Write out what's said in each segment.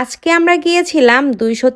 আজকে আমরা গিয়েছিলাম দুইশো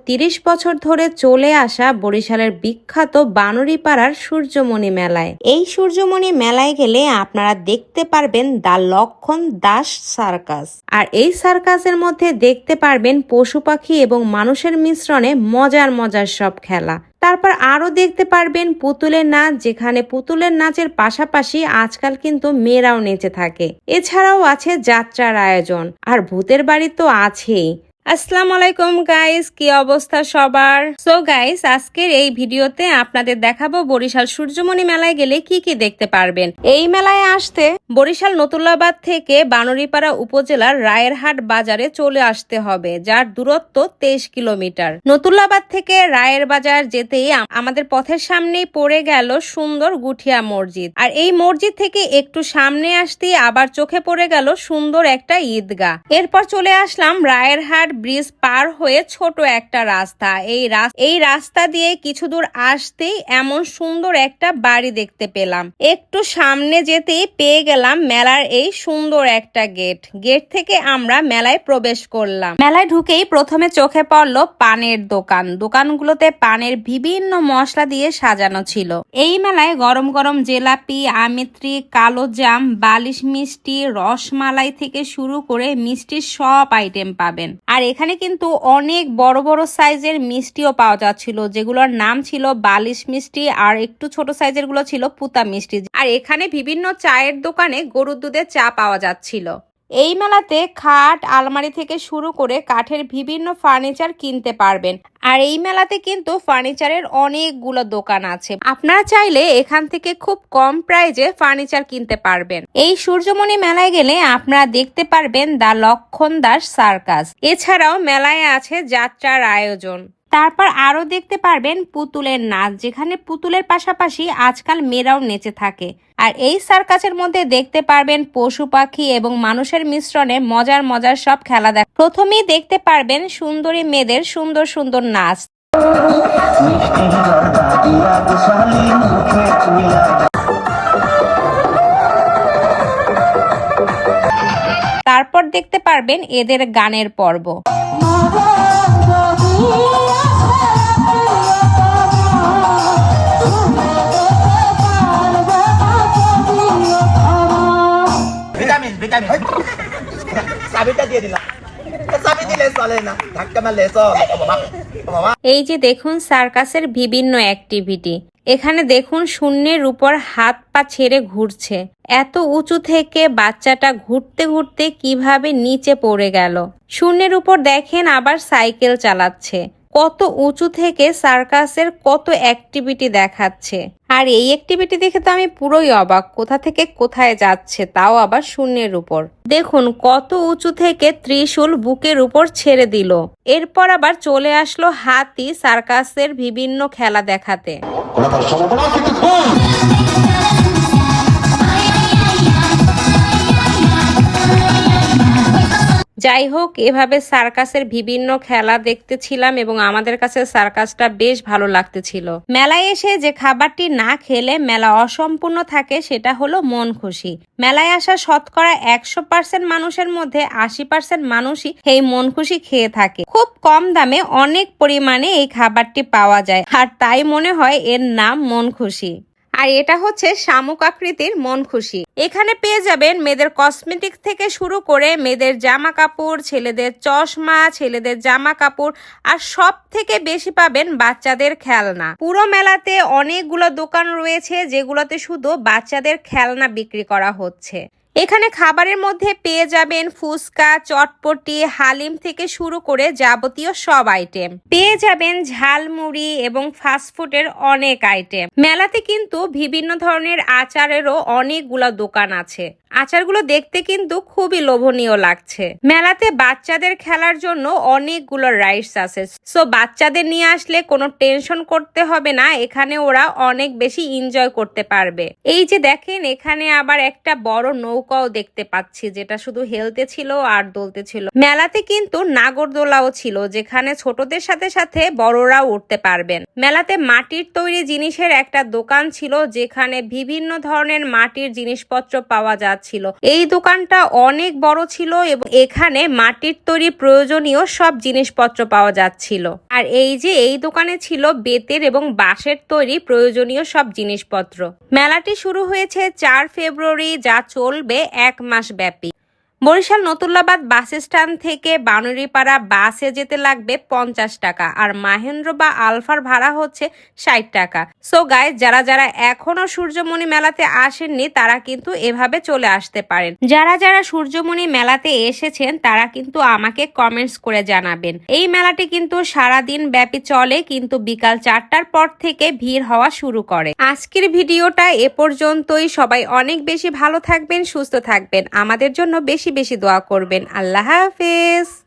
বছর ধরে চলে আসা বরিশালের বিখ্যাত বানরিপাড়ার সূর্যমণি মেলায়। এই সূর্যমণি মেলায় গেলে আপনারা দেখতে পারবেন দা লক্ষণ দাস সার্কাস। আর এই সার্কাসের মধ্যে দেখতে পারবেন পশু পাখি এবং মানুষের মিশ্রণে মজার মজার সব খেলা। তারপর আরও দেখতে পারবেন পুতুলের নাচ, যেখানে পুতুলের নাচের পাশাপাশি আজকাল কিন্তু মেয়েরাও নেচে থাকে। এছাড়াও আছে যাত্রার আয়োজন, আর ভূতের বাড়ি তো আছেই। আসসালামু আলাইকুম গাইস কি অবস্থা সবার? সো গাইস আজকের এই ভিডিওতে আপনাদের দেখাবো বরিশাল সূর্যমণি মেলায় গেলে কি কি দেখতে পারবেন। এই মেলায় আসতে বরিশাল নতুল্লাবাদ থেকে বানরিপাড়া উপজেলার রায়েরহাট বাজারে চলে আসতে হবে, যার দূরত্ব তেইশ কিলোমিটার। নতুল্লাবাদ থেকে রায়ের বাজার যেতেই আমাদের পথের সামনেই পড়ে গেল সুন্দর গুঠিয়া মসজিদ। আর এই মসজিদ থেকে একটু সামনে আসতেই আবার চোখে পড়ে গেল সুন্দর একটা ঈদগাহ। এরপর চলে আসলাম রায়েরহাট ব্রিজ পার হয়ে ছোট একটা রাস্তা। এই এই রাস্তা দিয়ে কিছু দূর আসতেই এমন সুন্দর একটা বাড়ি দেখতে পেলাম। একটু সামনে যেতেই পেয়ে গেলাম মেলার এই সুন্দর একটা গেট। গেট থেকে আমরা মেলায় প্রবেশ করলাম। মেলায় ঢুকেই প্রথমে চোখে পড়ল পানের দোকান। দোকানগুলোতে পানের বিভিন্ন মশলা দিয়ে সাজানো ছিল। এই মেলায় গরম গরম জেলাপি, আমিত্রি, কালো জাম, বালিশ মিষ্টি, রসমালাই থেকে শুরু করে মিষ্টির সব আইটেম পাবেন। আর এখানে কিন্তু অনেক বড় বড় সাইজের মিষ্টিও পাওয়া যাচ্ছিল, যেগুলোর নাম ছিল বালিশ মিষ্টি আর একটু ছোট সাইজেরগুলো ছিল পুতা মিষ্টি। আর এখানে বিভিন্ন চায়ের দোকানে গরুর দুধের চা পাওয়া যাচ্ছিল। এই মেলাতে খাট, আলমারি থেকে শুরু করে কাঠের বিভিন্ন ফার্নিচার কিনতে পারবেন। আর এই মেলাতে কিন্তু ফার্নিচারের অনেকগুলো দোকান আছে। আপনারা চাইলে এখান থেকে খুব কম প্রাইজে ফার্নিচার কিনতে পারবেন। এই সূর্যমণি মেলায় গেলে আপনারা দেখতে পারবেন দা লক্ষণ দাস সার্কাস। এছাড়াও মেলায় আছে যাত্রার আয়োজন। তারপর আরও দেখতে পারবেন পুতুলের নাচ, যেখানে পুতুলের পাশাপাশি আজকাল মেয়েরাও নেচে থাকে। আর এই সার্কাসের মধ্যে দেখতে পারবেন পশু পাখি এবং মানুষের মিশ্রণে মজার মজার সব খেলা দেখ প্রথমেই দেখতে পারবেন সুন্দরী মেয়েদের সুন্দর সুন্দর নাচ। তারপর দেখতে পারবেন এদের গানের পর্ব। চাবিটা দিয়ে দিলাম। এই যে দেখুন, সার্কাসের বিভিন্ন অ্যাক্টিভিটি এখানে দেখুন, শূন্যের উপর হাত পা ছেড়ে ঘুরছে। এত উঁচু থেকে বাচ্চাটা ঘুরতে ঘুরতে কীভাবে নিচে পড়ে গেল? শূন্যের উপর দেখেন, আবার সাইকেল চালাচ্ছে। কত উঁচু থেকে সার্কাসের কত অ্যাক্টিভিটি দেখাচ্ছে। আর এই অ্যাক্টিভিটি দেখে তো আমি পুরোই অবাক, কোথা থেকে কোথায় যাচ্ছে তাও আবার শূন্যের উপর। দেখুন, কত উঁচু থেকে ত্রিশূল বুকের উপর ছেড়ে দিল। এরপর আবার চলে আসলো হাতি সার্কাসের বিভিন্ন খেলা দেখাতে। যাই হোক, এভাবে সার্কাসের বিভিন্ন খেলা দেখতেছিলাম এবং আমাদের কাছে সার্কাসটা বেশ ভালো লাগতেছিল। মেলায় এসে যে খাবারটি না খেলে মেলা অসম্পূর্ণ থাকে, সেটা হলো মন খুশি। মেলায় আসা শতকরা একশো পার্সেন্ট মানুষের মধ্যে আশি পার্সেন্ট মানুষই এই মন খুশি খেয়ে থাকে। খুব কম দামে অনেক পরিমাণে এই খাবারটি পাওয়া যায়। আর তাই মনে হয় এর নাম মন খুশি। আর এটা হচ্ছে শামুক আকৃতির মন খুশি। এখানে পেয়ে যাবেন মেয়েদের কসমেটিক থেকে শুরু করে মেয়েদের জামা কাপড়, ছেলেদের চশমা, ছেলেদের জামা কাপড়, আর সব থেকে বেশি পাবেন বাচ্চাদের খেলনা। পুরো মেলাতে অনেকগুলো দোকান রয়েছে যেগুলোতে শুধু বাচ্চাদের খেলনা বিক্রি করা হচ্ছে। এখানে খাবারের মধ্যে পেয়ে যাবেন ফুচকা, চটপটি, হালিম থেকে শুরু করে যাবতীয় সব আইটেম পেয়ে যাবেন ঝালমুড়ি এবং ফাস্টফুডের অনেক আইটেম মেলাতে কিন্তু বিভিন্ন ধরনের আচারেরও অনেকগুলো দোকান আছে। আচারগুলো দেখতে কিন্তু খুবই লোভনীয় লাগছে। মেলাতে বাচ্চাদের খেলার জন্য অনেকগুলো রাইডস আছে। সো বাচ্চাদের নিয়ে আসলে কোনো টেনশন করতে হবে না, এখানে ওরা অনেক বেশি এনজয় করতে পারবে। এই যে দেখেন, এখানে আবার একটা বড় নৌকা নৌকাও দেখতে পাচ্ছি, যেটা শুধু হেলতে ছিল আর দোলতে ছিল। মেলাতে কিন্তু নাগরদোলাও ছিল, যেখানে ছোটদের সাথে সাথে বড়রাও উঠতে পারবেন। মেলাতে মাটির তৈরি জিনিসের একটা দোকান ছিল, যেখানে বিভিন্ন ধরনের মাটির জিনিসপত্র পাওয়া যাচ্ছিল। এই দোকানটা অনেক বড় ছিল এবং এখানে মাটির তৈরি প্রয়োজনীয় সব জিনিসপত্র পাওয়া যাচ্ছিল। আর এই যে এই দোকানে ছিল বেতের এবং বাঁশের তৈরি প্রয়োজনীয় সব জিনিসপত্র। মেলাটি শুরু হয়েছে চার ফেব্রুয়ারি, যা চলবে এক মাস ব্যাপী। বরিশাল নতুল্লাবাদ বাস স্ট্যান্ড থেকে বানুরিপাড়া বাসে যেতে লাগবে পঞ্চাশ টাকা আর মাহেন্দ্র বা আলফার ভাড়া হচ্ছে ষাট টাকা। সো গাই যারা যারা এখনও সূর্যমণি মেলাতে আসেননি, তারা কিন্তু এভাবে চলে আসতে পারেন। যারা যারা সূর্যমণি মেলাতে এসেছেন, তারা কিন্তু আমাকে কমেন্টস করে জানাবেন। এই মেলাটি কিন্তু সারাদিন ব্যাপী চলে, কিন্তু বিকাল চারটার পর থেকে ভিড় হওয়া শুরু করে। আজকের ভিডিওটা এ পর্যন্তই। সবাই অনেক বেশি ভালো থাকবেন, সুস্থ থাকবেন। আমাদের জন্য বেশি বেশি দোয়া করবেন। আল্লাহ হাফেজ।